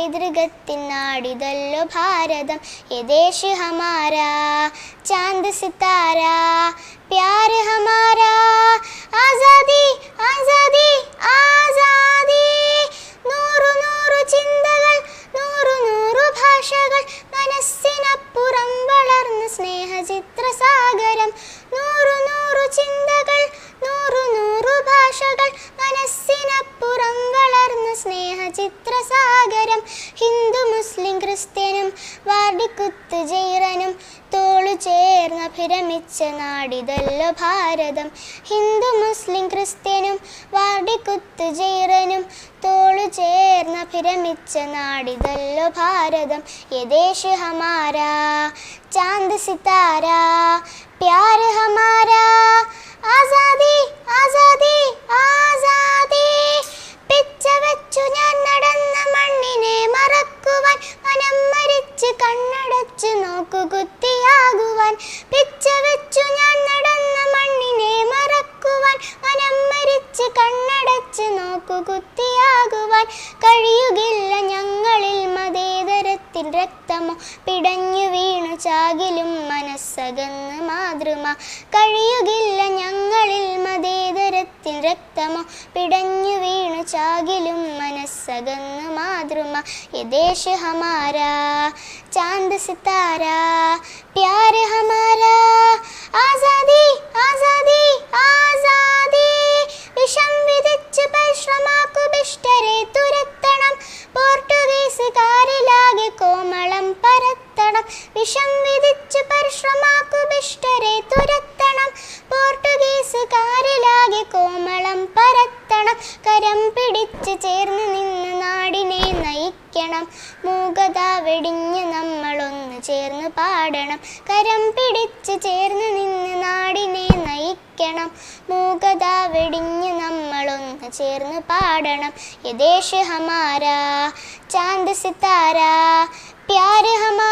പൈതൃകത്തിൻ നാടിതല്ലോ ഭാരതം. യദേശ് ഹമാരാ ചാന്ദ് സിത്താര പ്യാർ ഹമാരാ. ആസാദി ആസാദി ആസാദി. നൂറു നൂറു ചിന്തകൾ നൂറു നൂറു ഭാഷകൾ മനസ്സിനപ്പുറം വളർന്ന് സ്നേഹചിത്രസാഗരം. സ്നേഹചിത്രസാഗരം ഹിന്ദു മുസ്ലിം ക്രിസ്ത്യനും വാർഡിക്കുത്ത് ജൈറനും തോളു ചേർന്ന് അഭിരമിച്ച നാടിതല്ലോ ഭാരതം. ഹിന്ദു മുസ്ലിം ക്രിസ്ത്യനും വാർഡിക്കുത്ത് ജൈറനും തോളു ചേർന്ന് അഭിരമിച്ച നാടിതല്ലോ ഭാരതം. യദേശ് ഹമാരാ ചാന്ദ് സിതാര പ്യാർ ഹമാരാ ആസാദി മറക്കുവാൻ മനം മരിച്ച് കണ്ണടച്ച് നോക്കുകുത്തിയാകുവാൻ പിച്ച വെച്ചു ഞാൻ നടന്ന മണ്ണിനെ മറക്കുവാൻ മനം മരിച്ച് കണ്ണടച്ച് നോക്കുകുത്തിയാകുവാൻ കഴിയുകില്ല ഞങ്ങളിൽ മതേതരത്തിൽ രക്തമോ പിടഞ്ഞു വീണു ചാകിലും മനസ്സകന്ന് മാതൃമ. കഴിയുകില്ല ഞങ്ങളിൽ മതേതരത്തിൽ രക്തമോ പിടഞ്ഞു വീണു ചാകിലും മനസ്സകന്ന് മാതൃമ. യദേശ് ഹമാരാ ചാന്ദ് സിത്താര പ്യാര ഹമാരാ ആസാദി ചേർന്ന് നമ്മളൊന്ന് പാടണം. കരം പിടിച്ച് ചേർന്ന് നിന്ന് നാടിനെ നയിക്കണം. മൂകത വെടിഞ്ഞ് നമ്മളൊന്ന് ചേർന്ന് പാടണം. യദേശ് ഹമാരാ ചാന്ദ് സിത്താര ആസാദി ആസാദി